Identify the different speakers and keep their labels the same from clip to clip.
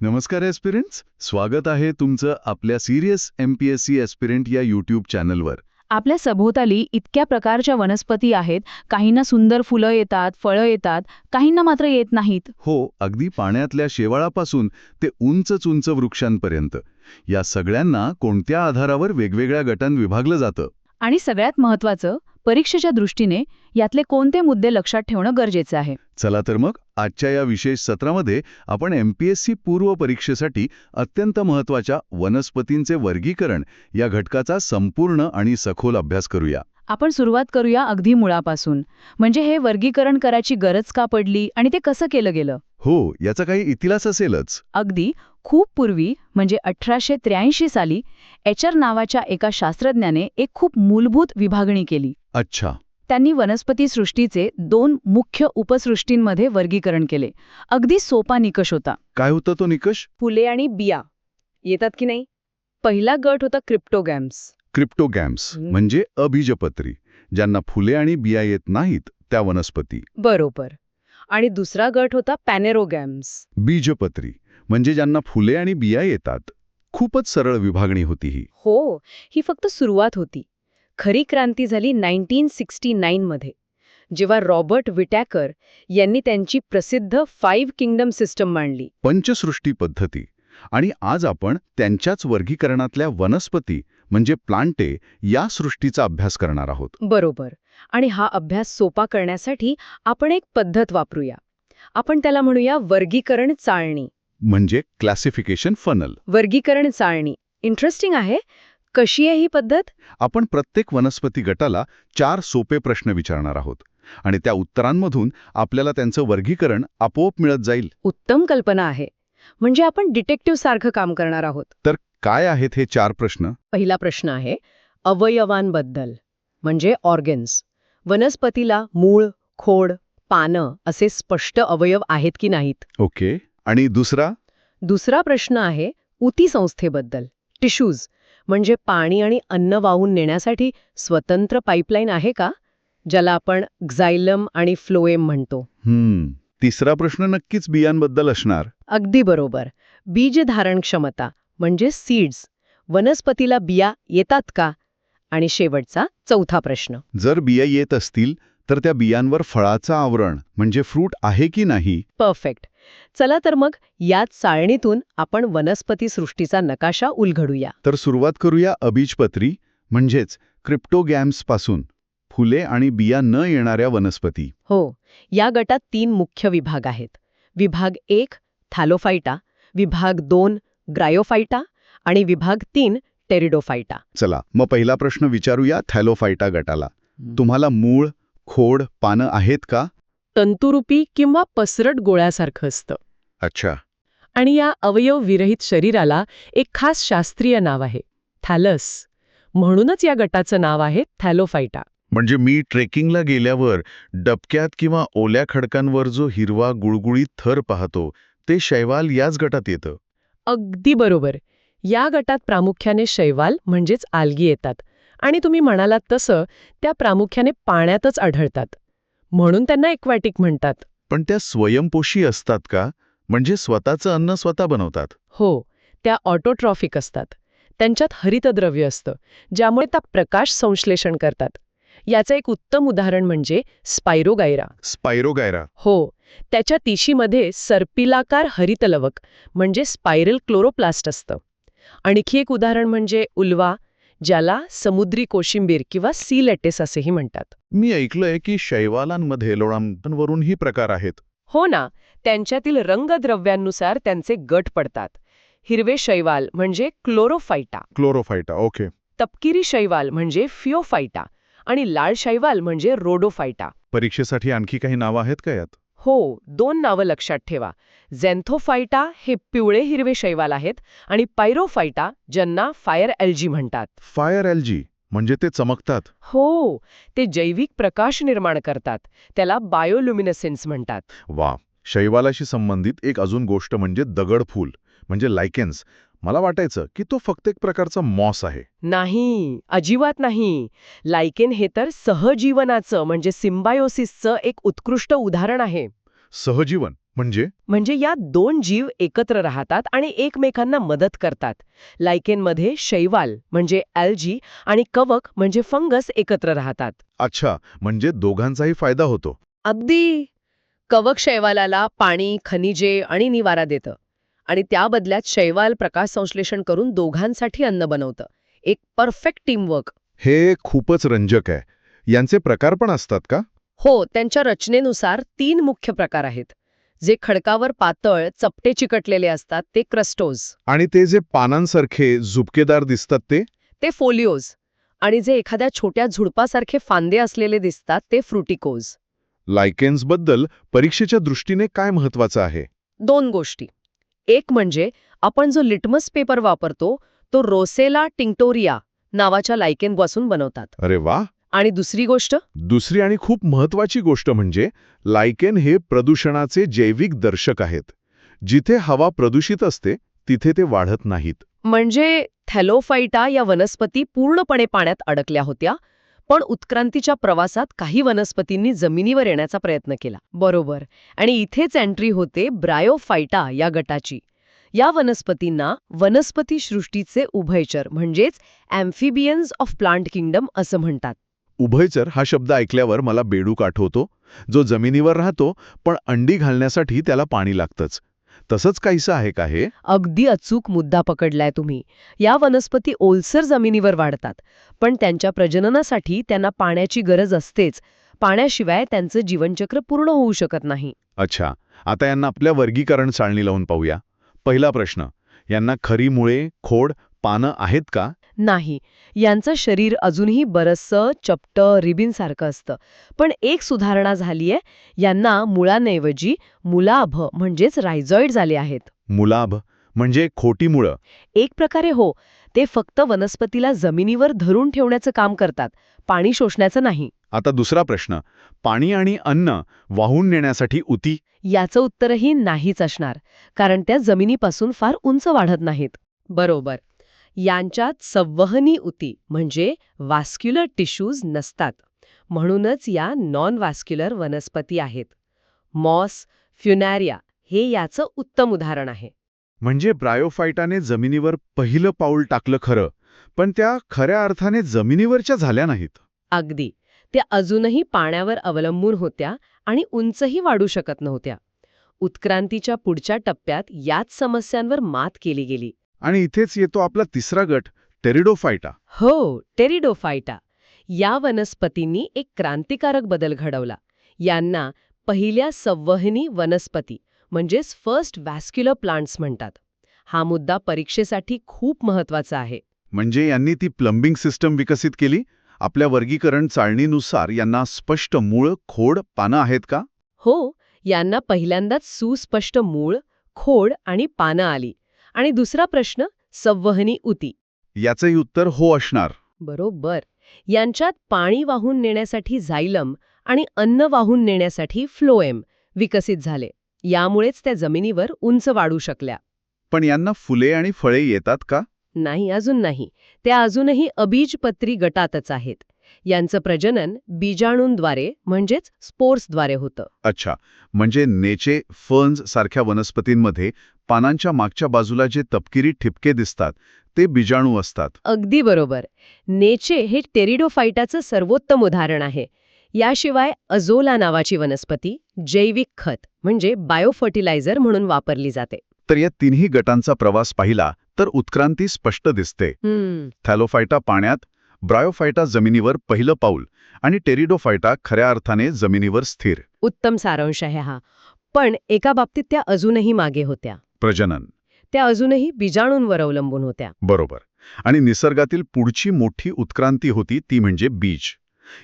Speaker 1: नमस्कार एस्पिरंट्स स्वागत आहे तुमचं आपल्या serious M P S C aspirant या यूट्यूब चॅनलवर
Speaker 2: आपल्या सभोवताली इतक्या प्रकारच्या वनस्पती आहेत काहींना सुंदर फुलं येतात फळं येतात काहींना मात्र येत नाहीत.
Speaker 1: हो अगदी पाण्यातल्या शेवाळापासून ते उंच उंच वृक्षांपर्यंत. या सगळ्यांना कोणत्या आधारावर वेगवेगळ्या गटांत विभागलं जातं?
Speaker 2: आणि सगळ्यात महत्वाचं परीक्षेच्या दृष्टीने यातले कोणते मुद्दे लक्षात ठेवणं गरजेचं आहे?
Speaker 1: चला तर मग आजच्या या विशेष सत्रामध्ये आपण एम पी एस सी पूर्व परीक्षेसाठी अत्यंत महत्त्वाच्या वनस्पतींचे वर्गीकरण या घटकाचा संपूर्ण आणि सखोल अभ्यास करूया.
Speaker 2: आपण सुरुवात करूया अगदी मुळापासून. म्हणजे हे वर्गीकरण करायची गरज का पडली आणि ते कसं केलं गेलं?
Speaker 1: हो याचा काही इतिहास असेलच.
Speaker 2: अगदी. खूप पूर्वी म्हणजे अठराशे त्र्याऐंशी साली एचर नावाच्या एका शास्त्रज्ञाने एक खूप मूलभूत विभागणी केली.
Speaker 1: अच्छा.
Speaker 2: त्यांनी वनस्पती सृष्टीचे दोन मुख्य उपसृष्टींमध्ये वर्गीकरण केले. अगदी सोपा निकष होता.
Speaker 1: काय होता तो निकष?
Speaker 2: फुले आणि बिया. येतात की नाही? पहिला गट होता क्रिप्टोगॅम्स.
Speaker 1: क्रिप्टोगॅम्स. म्हणजे अबीजपत्री ज्यांना फुले आणि बिया येत नाहीत त्या वनस्पती.
Speaker 2: बरोबर. आणि दुसरा गट होता पॅनेरोगॅम्स
Speaker 1: बीजपत्री म्हणजे ज्यांना फुले आणि बिया येतात. खूपच सरळ विभागणी होती ही.
Speaker 2: हो ही फक्त सुरुवात होती. खरी क्रांती झाली 1969 मध्ये जेव्हा रॉबर्ट विटॅकर यांनी त्यांची प्रसिद्ध फाईव्ह किंगडम सिस्टम मांडली.
Speaker 1: पंचसृष्टी पद्धती आणि आज आपण त्यांच्याच वर्गीकरणातल्या वनस्पती म्हणजे प्लांटे या सृष्टीचा अभ्यास करणार आहोत.
Speaker 2: बरोबर. आणि हा अभ्यास सोपा करण्यासाठी आपण एक पद्धत वापरूया. आपण त्याला म्हणूया वर्गीकरण चाळणी.
Speaker 1: म्हणजे क्लासिफिकेशन फनल.
Speaker 2: वर्गीकरण चाळणी. इंटरेस्टिंग आहे? कशी आहे ही पद्धत?
Speaker 1: आपण प्रत्येक वनस्पती गटाला चार सोपे प्रश्न विचारणार आहोत. आणि त्या उत्तरांमधून आपल्याला त्यांचं वर्गीकरण आपोआप मिळत जाईल.
Speaker 2: उत्तम कल्पना आहे. म्हणजे आपण डिटेक्टिव्ह सारखं काम करणार आहोत.
Speaker 1: तर काय आहेत हे चार प्रश्न?
Speaker 2: पहिला प्रश्न आहे अवयवांबद्दल म्हणजे ऑर्गन्स वनस्पतीला मूळ खोड पानं असे स्पष्ट अवयव आहेत की नाहीत?
Speaker 1: ओके. आणि दुसरा?
Speaker 2: दुसरा प्रश्न आहे ऊतीसंस्थेबद्दल टिश्यूज म्हणजे पाणी आणि अन्न वाहून नेण्यासाठी स्वतंत्र पाईपलाईन आहे का? ज्याला आपण ग्झायलम आणि फ्लोएम म्हणतो.
Speaker 1: हम्म. तिसरा प्रश्न नक्कीच बियांबद्दल असणार.
Speaker 2: अगदी बरोबर. बीज धारण क्षमता म्हणजे सीड्स वनस्पतीला बिया येतात का? आणि शेवटचा चौथा प्रश्न.
Speaker 1: जर बिया येत असतील तर त्या बियांवर फळाचं आवरण म्हणजे फ्रूट आहे की नाही?
Speaker 2: परफेक्ट. चला तर मग या चाळणीतून आपण वनस्पती सृष्टीचा नकाशा उलगडूया.
Speaker 1: तर सुरुवात करूया अबीजपत्री म्हणजेच क्रिप्टोगॅम्सपासून फुले आणि बिया न येणाऱ्या वनस्पती.
Speaker 2: हो या गटात तीन मुख्य विभाग आहेत. विभाग एक थॅलोफायटा विभाग दोन ग्रायोफायटा आणि विभाग तीन टेरिडोफायटा
Speaker 1: चला मग पहिला प्रश्न विचारूया थॅलोफायटा गटाला. तुम्हाला मूळ खोड पानं आहेत का?
Speaker 3: तंतुरूपी किंवा पसरट गोळ्यासारखं असतं.
Speaker 1: अच्छा.
Speaker 3: आणि या अवयवविरहित शरीराला एक खास शास्त्रीय नाव आहे थॅलस. म्हणूनच या गटाचं नाव आहे थॅलोफायटा
Speaker 1: म्हणजे मी ट्रेकिंगला गेल्यावर डबक्यात किंवा ओल्या खडकांवर जो हिरवा गुळगुळीत थर पाहतो ते शैवाल याच गटात येतं.
Speaker 3: अगदी बरोबर. या गटात प्रामुख्याने शैवाल म्हणजेच आलगी येतात. आणि तुम्ही म्हणालात तसं त्या प्रामुख्याने पाण्यातच आढळतात. म्हणून त्यांना एक्वॅटिक म्हणतात.
Speaker 1: पण त्या स्वयंपोषी असतात का? म्हणजे स्वतःचं अन्न स्वतः बनवतात.
Speaker 3: हो त्या ऑटोट्रॉफिक असतात. त्यांच्यात हरितद्रव्य असतं ज्यामुळे त्या प्रकाश संश्लेषण करतात. याचं एक उत्तम उदाहरण म्हणजे स्पायरोगायरा.
Speaker 1: स्पायरोगायरा.
Speaker 3: हो त्याच्या तिशीमध्ये सर्पिलाकार हरितलवक म्हणजे स्पायरल क्लोरोप्लास्ट असतं. आणखी एक उदाहरण म्हणजे उल्वा ज्याला समुद्री कोशिंबीर किंवा सी लेटेस असेही म्हणतात.
Speaker 1: मी ऐकलंय की शैवालांमध्ये लोळांवरूनही प्रकार आहेत.
Speaker 3: हो ना त्यांच्यातील रंगद्रव्यांनुसार त्यांचे गट पडतात. हिरवे शैवाल म्हणजे क्लोरोफायटा
Speaker 1: क्लोरोफायटा ओके.
Speaker 3: तपकिरी शैवाल म्हणजे फिओफायटा आणि लाल शैवाल म्हणजे रोडोफायटा
Speaker 1: परीक्षेसाठी आणखी काही नावं आहेत का यात?
Speaker 3: हो दोन नावं लक्षात ठेवा. झेन्थोफायटा हे पिवळे हिरवे शैवाल आहेत आणि पायरोफायटा ज्यांना फायर एल्जी म्हणतात.
Speaker 1: फायर एल्जी म्हणजे ते चमकतात.
Speaker 3: हो ते जैविक प्रकाश निर्माण करतात. त्याला बायोल्युमिनसेन्स म्हणतात.
Speaker 1: वा शैवालाशी संबंधित एक अजून गोष्ट म्हणजे दगडफूल म्हणजे लायकेन्स. मला वाटायचं की तो फक्त एक प्रकारचा मॉस आहे.
Speaker 3: नाही अजिबात नाही. लायकेन हे तर सहजीवनाचं म्हणजे सिम्बायोसिसचं एक उत्कृष्ट उदाहरण आहे.
Speaker 1: सहजीवन म्हणजे?
Speaker 3: म्हणजे या दोन जीव एकत्र राहतात आणि एकमेकांना मदत करतात. लायकेनमध्ये शैवाल म्हणजे ॲल्जी आणि कवक म्हणजे फंगस एकत्र राहतात.
Speaker 1: अच्छा म्हणजे दोघांचाही फायदा होतो.
Speaker 2: अगदी! कवक शैवालाला पाणी खनिजे आणि निवारा देतं. आणि त्या बदल्यात शैवाल प्रकाश संश्लेषण करून दोघांसाठी अन्न बनवतं. एक परफेक्ट टीमवर्क
Speaker 1: हे खूपच रंजक आहे. यांचे प्रकार पण असतात का?
Speaker 2: हो त्यांच्या रचनेनुसार तीन मुख्य प्रकार आहेत. जे खडकावर पातळ चपटे चिकटलेले असतात ते क्रस्टोज.
Speaker 1: आणि ते जे पानांसारखे झुपकेदार दिसतात ते?
Speaker 2: ते फोलिओज. आणि जे एखाद्या छोट्या झुडपासारखे फांदे असलेले दिसतात ते फ्रुटिकोज.
Speaker 1: लायकेन्सबद्दल परीक्षेच्या दृष्टीने काय महत्वाचं आहे?
Speaker 2: दोन गोष्टी. एक म्हणजे आपण जो लिटमस पेपर वापरतो तो रोसेला टिंक्टोरिया नावाच्या लायकेनपासून बनवतात.
Speaker 1: अरे वा!
Speaker 2: आणि दुसरी गोष्ट?
Speaker 1: दुसरी आणि खूप महत्वाची गोष्ट म्हणजे लायकेन हे प्रदूषणाचे जैविक दर्शक आहेत. जिथे हवा प्रदूषित असते तिथे ते वाढत नाहीत.
Speaker 2: म्हणजे थॅलोफाईटा या वनस्पती पूर्णपणे पाण्यात अडकल्या होत्या पण उत्क्रांतीच्या प्रवासात काही वनस्पतींनी जमिनीवर येण्याचा प्रयत्न केला. बरोबर. आणि इथेच एंट्री होते ब्रायोफायटा या गटाची. या वनस्पतींना वनस्पती सृष्टीचे उभयचर म्हणजेच अँफिबियन्स ऑफ प्लांट किंगडम असं म्हणतात.
Speaker 1: उभयचर हा शब्द ऐकल्यावर मला बेडूक आठवतो जो जमिनीवर राहतो पण अंडी घालण्यासाठी त्याला पाणी लागतंच. तसंच काहीसं आहे का हे?
Speaker 2: अगदी अचूक मुद्दा पकडलाय तुम्ही. या वनस्पती ओलसर जमिनीवर वाढतात पण त्यांच्या प्रजननासाठी त्यांना पाण्याची गरज असतेच. पाण्याशिवाय त्यांचं जीवनचक्र पूर्ण होऊ शकत नाही.
Speaker 1: अच्छा आता यांना आपल्या वर्गीकरण सारणी लावून पाहूया. पहिला प्रश्न यांना खरी मुळे खोड पानं आहेत का?
Speaker 2: नाही. यांचं शरीर अजूनही बरचसं चपट रिबिनसारखं असतं. पण एक सुधारणा झालीय. यांना मुळांऐवजी मुलाभ म्हणजेच रायझॉइड झाले आहेत.
Speaker 1: मुलाभ म्हणजे खोटी मुळं.
Speaker 2: एक प्रकारे हो. ते फक्त वनस्पतीला जमिनीवर धरून ठेवण्याचं काम करतात. पाणी शोषण्याचं नाही.
Speaker 1: आता दुसरा प्रश्न. पाणी आणि अन्न वाहून नेण्यासाठी उती?
Speaker 2: याचं उत्तरही नाहीच असणार. कारण त्या जमिनीपासून फार उंच वाढत नाहीत. बरोबर. यांच्यात संवहनी उती म्हणजे वास्क्युलर टिश्यूज नसतात. म्हणूनच या नॉन वास्क्युलर वनस्पती आहेत. मॉस फ्युनॅरिया हे याचं उत्तम उदाहरण आहे.
Speaker 1: म्हणजे ब्रायोफायटाने जमिनीवर पहिलं पाऊल टाकलं खरं पण त्या खऱ्या अर्थाने जमिनीवरच्या झाल्या नाहीत.
Speaker 2: अगदी. त्या अजूनही पाण्यावर अवलंबून होत्या आणि उंचही वाढू शकत नव्हत्या. उत्क्रांतीच्या पुढच्या टप्प्यात याच समस्यांवर मात केली गेली.
Speaker 1: आणि इथेच येतो आपला तिसरा गट टेरिडोफायटा
Speaker 2: हो टेरिडोफायटा या वनस्पतींनी एक क्रांतिकारक बदल घडवला. यांना पहिल्या संवहनी वनस्पती म्हणजेच फर्स्ट वॅस्क्युलर प्लांट्स म्हणतात. हा मुद्दा परीक्षेसाठी खूप महत्त्वाचा आहे.
Speaker 1: म्हणजे यांनी ती प्लंबिंग सिस्टम विकसित केली? आपल्या वर्गीकरण चाळणीनुसार यांना स्पष्ट मूळ खोड पानं आहेत का?
Speaker 2: हो यांना पहिल्यांदाच सुस्पष्ट मूळ खोड आणि पानं आली. आणि दुसरा प्रश्न संवहनी उती.
Speaker 1: याचंही उत्तर हो असणार.
Speaker 2: बरोबर. यांच्यात पाणी वाहून नेण्यासाठी झायलम आणि अन्न वाहून नेण्यासाठी फ्लोएम विकसित झाले. यामुळेच त्या जमिनीवर उंच वाढू शकल्या.
Speaker 1: पण यांना फुले आणि फळे येतात का?
Speaker 2: नाही अजून नाही. त्या अजूनही अबीजपत्री गटातच आहेत. यांचं प्रजनन बीजाणूंद्वारे म्हणजेच स्पोर्सद्वारे होतं.
Speaker 1: अच्छा. म्हणजे नेचे फर्न्स सारख्या वनस्पतींमध्ये पानांच्या मागच्या बाजूला जे तपकिरी ठिपके दिसतात ते बीजाणू असतात.
Speaker 2: अगदी बरोबर. नेचे हे टेरिडोफायटाचं सर्वोत्तम उदाहरण आहे. याशिवाय अझोला नावाची वनस्पती जैविक खत म्हणजे बायोफर्टिलायझर म्हणून वापरली जाते.
Speaker 1: तर या तिन्ही गटांचा प्रवास पाहिला तर उत्क्रांती स्पष्ट दिसते. थॅलोफायटा पाण्यात ब्रायोफायटा जमिनीवर पहिलं पाऊल आणि टेरिडोफायटा खऱ्या अर्थाने जमिनीवर स्थिर.
Speaker 2: उत्तम सारांश आहे हा. पण एका बाबतीत त्या अजूनही मागे होत्या.
Speaker 1: प्रजनन.
Speaker 2: त्या अजूनही बीजाणूंवर अवलंबून होत्या.
Speaker 1: बरोबर. आणि निसर्गातील पुढची मोठी उत्क्रांती होती ती म्हणजे बीज.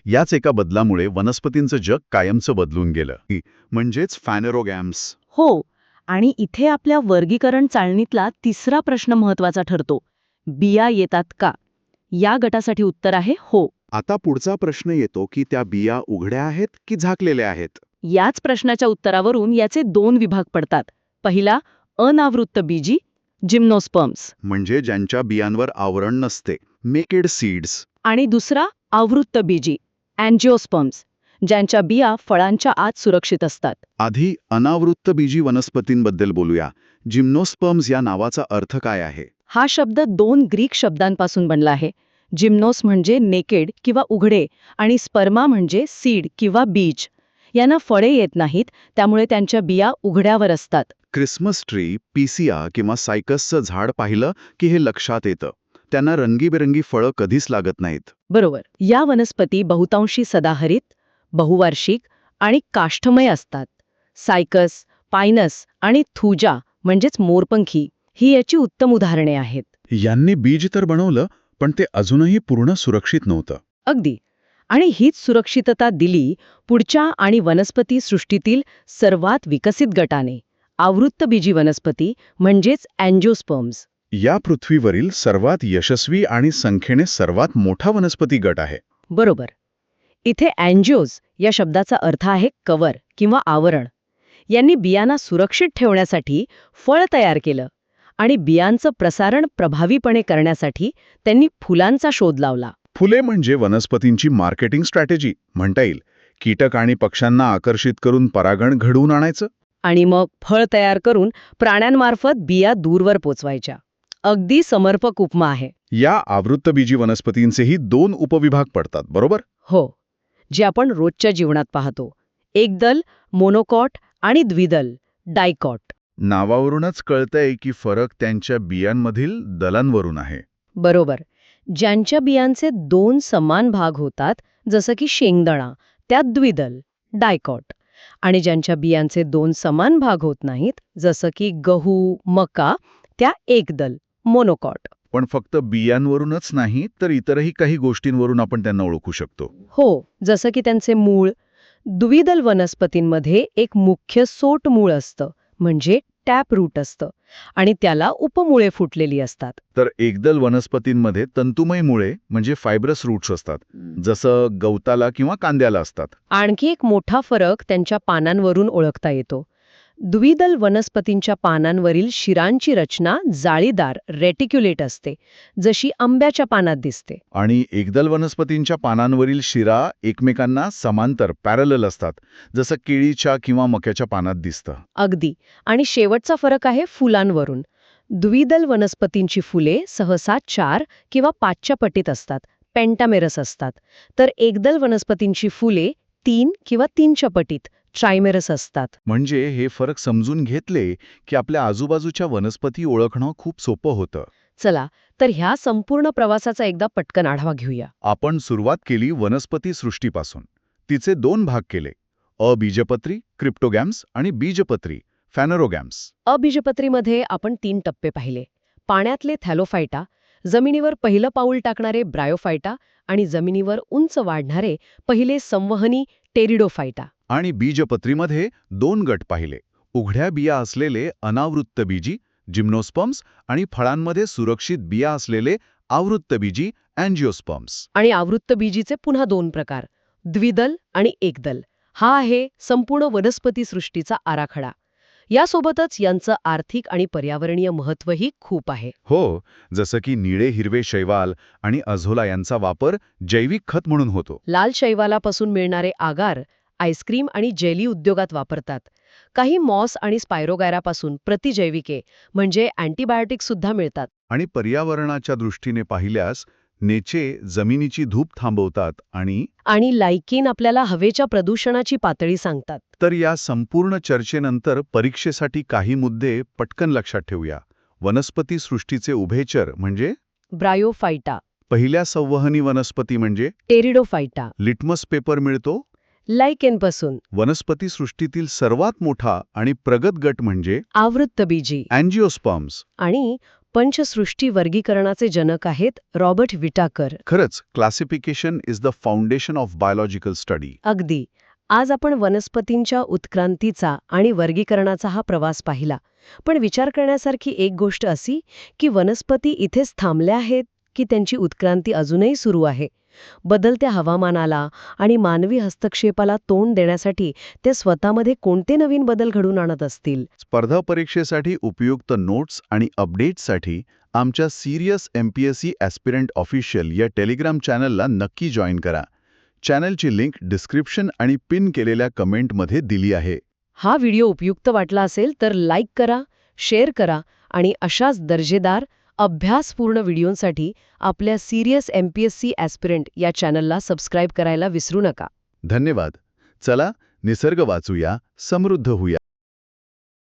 Speaker 1: याच एका बदलामुळे वनस्पतींचं जग कायमचं बदलून गेलं. म्हणजेच फॅनेरोगॅम्स.
Speaker 4: हो आणि इथे आपल्या वर्गीकरण चाळणीतला तिसरा प्रश्न महत्त्वाचा ठरतो. बिया येतात का? या गटासाठी उत्तर आहे हो.
Speaker 1: आता पुढचा प्रश्न येतो की त्या बिया उघड्या आहेत की झाकलेल्या आहेत?
Speaker 4: याच प्रश्नाच्या उत्तरावरून याचे दोन विभाग पडतात. पहिला अनावृत्त बीजी जिम्नोस्पर्म्स.
Speaker 1: म्हणजे ज्यांच्या बियांवर आवरण नसते मेकेड सीड्स.
Speaker 4: आणि दुसरा आवृत्त बीजी अँजिओस्पर्म्स
Speaker 2: ज्यांच्या बिया फळांच्या आत सुरक्षित असतात.
Speaker 1: आधी अनावृत्त बीजी वनस्पतींबद्दल बोलूया. जिम्नोस्पर्म्स या नावाचा अर्थ काय आहे?
Speaker 2: हा शब्द दोन ग्रीक शब्दांपासून बनला आहे. जिम्नोस म्हणजे नेकेड किंवा उघडे आणि स्पर्मा म्हणजे सीड किंवा बीज. यांना फळे येत नाहीत त्यामुळे त्यांच्या बिया उघड्यावर असतात.
Speaker 1: क्रिसमस ट्री पीसिया किंवा सायकसचं झाड पाहिलं की हे लक्षात येतं. त्यांना रंगीबेरंगी फळं कधीच लागत नाहीत.
Speaker 2: बरोबर. या वनस्पती बहुतांशी सदाहरित बहुवार्षिक आणि काष्ठमय असतात. सायकस पायनस आणि थुजा म्हणजेच मोरपंखी ही याची उत्तम उदाहरणे आहेत.
Speaker 1: यांनी बीज तर बनवलं पण ते अजूनही पूर्ण सुरक्षित नव्हतं.
Speaker 2: अगदी. आणि हीच सुरक्षितता दिली पुढच्या आणि वनस्पती सृष्टीतील सर्वात विकसित गटाने. आवृत्तबीजी वनस्पती म्हणजेच अँजिओस्पर्म्स.
Speaker 1: या पृथ्वीवरील सर्वात यशस्वी आणि संख्येने सर्वात मोठा वनस्पती गट आहे.
Speaker 2: बरोबर. इथे अँजिओज या शब्दाचा अर्थ आहे कवर किंवा आवरण. यांनी बियांना सुरक्षित ठेवण्यासाठी फळ तयार केलं. आणि बियांचं प्रसारण प्रभावीपणे करण्यासाठी त्यांनी फुलांचा शोध लावला.
Speaker 1: फुले म्हणजे वनस्पतींची मार्केटिंग स्ट्रॅटेजी म्हणता येईल. कीटक आणि पक्ष्यांना आकर्षित करून परागण घडवून आणायचं?
Speaker 2: आणि मग फळ तयार करून प्राण्यांमार्फत बिया दूरवर पोचवायच्या. अगदी समर्पक उपमा आहे.
Speaker 1: या आवृत्तबीजी वनस्पतींचेही दोन उपविभाग पडतात बरोबर?
Speaker 2: हो. जे आपण रोजच्या जीवनात पाहतो. एकदल मोनोकॉट आणि द्विदल डायकॉट.
Speaker 1: नावावरूनच कळतंय की फरक त्यांच्या बियांमधील दलांवरून आहे.
Speaker 2: बरोबर. ज्यांच्या बियांचे दोन समान भाग होतात जसं की शेंगदाणा त्यात द्विदल डायकॉट. आणि ज्यांच्या बियांचे दोन समान भाग होत नाहीत जसं की गहू मका त्या एकदल मोनोकॉट.
Speaker 1: पण फक्त बियांवरूनच नाही तर इतरही काही गोष्टींवरून आपण त्यांना ओळखू शकतो.
Speaker 2: हो जसं की त्यांचे मूळ. द्विदल वनस्पतींमध्ये एक मुख्य सोट मूळ असतं म्हणजे टॅप रूट असतं आणि त्याला उपमुळे फुटलेली असतात.
Speaker 1: तर एकदल वनस्पतींमध्ये तंतुमय मुळे म्हणजे फायब्रस रूट्स असतात जसं गवताला किंवा कांद्याला असतात.
Speaker 2: आणखी एक मोठा फरक त्यांच्या पानांवरून ओळखता येतो. द्विदल वनस्पतींच्या पानांवरील शिरांची रचना जाळीदार रेटिक्युलेट असते जशी आंब्याच्या पानात दिसते.
Speaker 1: आणि एकदल वनस्पतींच्या पानांवरील शिरा एकमेकांना समांतर पॅरलल असतात जसं केळीच्या किंवा मक्याच्या पानात दिसतं.
Speaker 2: अगदी. आणि शेवटचा फरक आहे फुलांवरून. द्विदल वनस्पतींची फुले सहसा चार किंवा पाचच्या पटीत असतात पेंटामेरस असतात. तर एकदल वनस्पतींची फुले तीन किंवा तीनच्या पटीत ट्रायमेरस असतात.
Speaker 1: म्हणजे हे फरक समजून घेतले की आपल्या आजूबाजूच्या वनस्पती ओळखणं खूप सोपं होतं.
Speaker 2: चला तर ह्या संपूर्ण प्रवासाचा एकदा पटकन आढावा घेऊया.
Speaker 1: आपण सुरुवात केली वनस्पती सृष्टीपासून. तिचे दोन भाग केले. अबीजपत्री क्रिप्टोगॅम्स आणि बीजपत्री फॅनरोगॅम्स.
Speaker 2: अबीजपत्रीमध्ये आपण तीन टप्पे पाहिले. पाण्यातले थॅलोफायटा जमिनीवर पहिलं पाऊल टाकणारे ब्रायोफायटा आणि जमिनीवर उंच वाढणारे पहिले संवहनी टेरिडोफायटा
Speaker 1: आणि बीजपत्रीमध्ये दोन गट पाहिले. उघड्या बिया असलेले अनावृत्त बीजी जिम्नोस्पर्म्स आणि फळांमध्ये सुरक्षित बिया असलेले आवृत्त बीजी अँजिओस्पर्म्स.
Speaker 2: आणि आवृत्तबीजीचे पुन्हा दोन प्रकार द्विदल आणि एकदल. हा आहे संपूर्ण वनस्पती सृष्टीचा आराखडा. यासोबतच यांचं आर्थिक आणि पर्यावरणीय महत्वही खूप आहे.
Speaker 1: हो जसं की निळे हिरवे शैवाल आणि अझोला यांचा वापर जैविक खत म्हणून होतो.
Speaker 2: लाल शैवालापासून मिळणारे आगार आईस्क्रीम आणि जेली उद्योगात वापरतात. काही मॉस आणि स्पायरोगॅरापासून प्रतिजैविके म्हणजे अँटीबायोटिक सुद्धा मिळतात.
Speaker 1: आणि पर्यावरणाच्या दृष्टीने पाहिल्यास नेचे जमिनीची धूप थांबवतात आणि
Speaker 2: आणि लायकिन आपल्याला हवेच्या प्रदूषणाची पातळी सांगतात.
Speaker 1: तर या संपूर्ण चर्चेनंतर परीक्षेसाठी काही मुद्दे पटकन लक्षात ठेवूया. वनस्पती सृष्टीचे उभयचर म्हणजे?
Speaker 2: ब्रायोफायटा
Speaker 1: पहिल्या संवहनी वनस्पती म्हणजे?
Speaker 2: टेरिडोफायटा
Speaker 1: लिटमस पेपर मिळतो?
Speaker 2: लायकेनपासून.
Speaker 1: वनस्पती सृष्टीतील सर्वात मोठा आणि प्रगत गट म्हणजे
Speaker 2: आवृत्तबीजी
Speaker 1: अँजिओस्पर्म्स.
Speaker 2: आणि पंचसृष्टी वर्गीकरणाचे जनक आहेत रॉबर्ट विटाकर.
Speaker 1: खरंच classification is the foundation of biological study
Speaker 2: अगदी. आज आपण वनस्पतींच्या उत्क्रांतीचा आणि वर्गीकरणाचा हा प्रवास पाहिला. पण विचार करण्यासारखी एक गोष्ट अशी की वनस्पती इथेच थांबल्या आहेत की त्यांची उत्क्रांती अजूनही सुरू आहे? बदलत्या हवामानाला आणि मानवी हस्तक्षेपाला तोंड देण्यासाठी ते स्वतःमध्ये कोणते नवीन बदल घडून आणत असतील?
Speaker 1: स्पर्धा परीक्षेसाठी उपयुक्त नोट्स आणि अपडेट्ससाठी आमच्या serious M P S C aspirant official या टेलिग्राम चॅनलला नक्की जॉईन करा. चॅनलची लिंक डिस्क्रिप्शन आणि पिन केलेल्या कमेंटमध्ये दिली आहे.
Speaker 2: हा व्हिडिओ उपयुक्त वाटला असेल तर लाईक करा शेअर करा आणि अशाच दर्जेदार अभ्यासपूर्ण व्हिडिओंसाठी आपल्या serious M P S C aspirant या चॅनलला सबस्क्राईब करायला विसरू नका.
Speaker 1: धन्यवाद. चला निसर्ग वाचूया समृद्ध होऊया.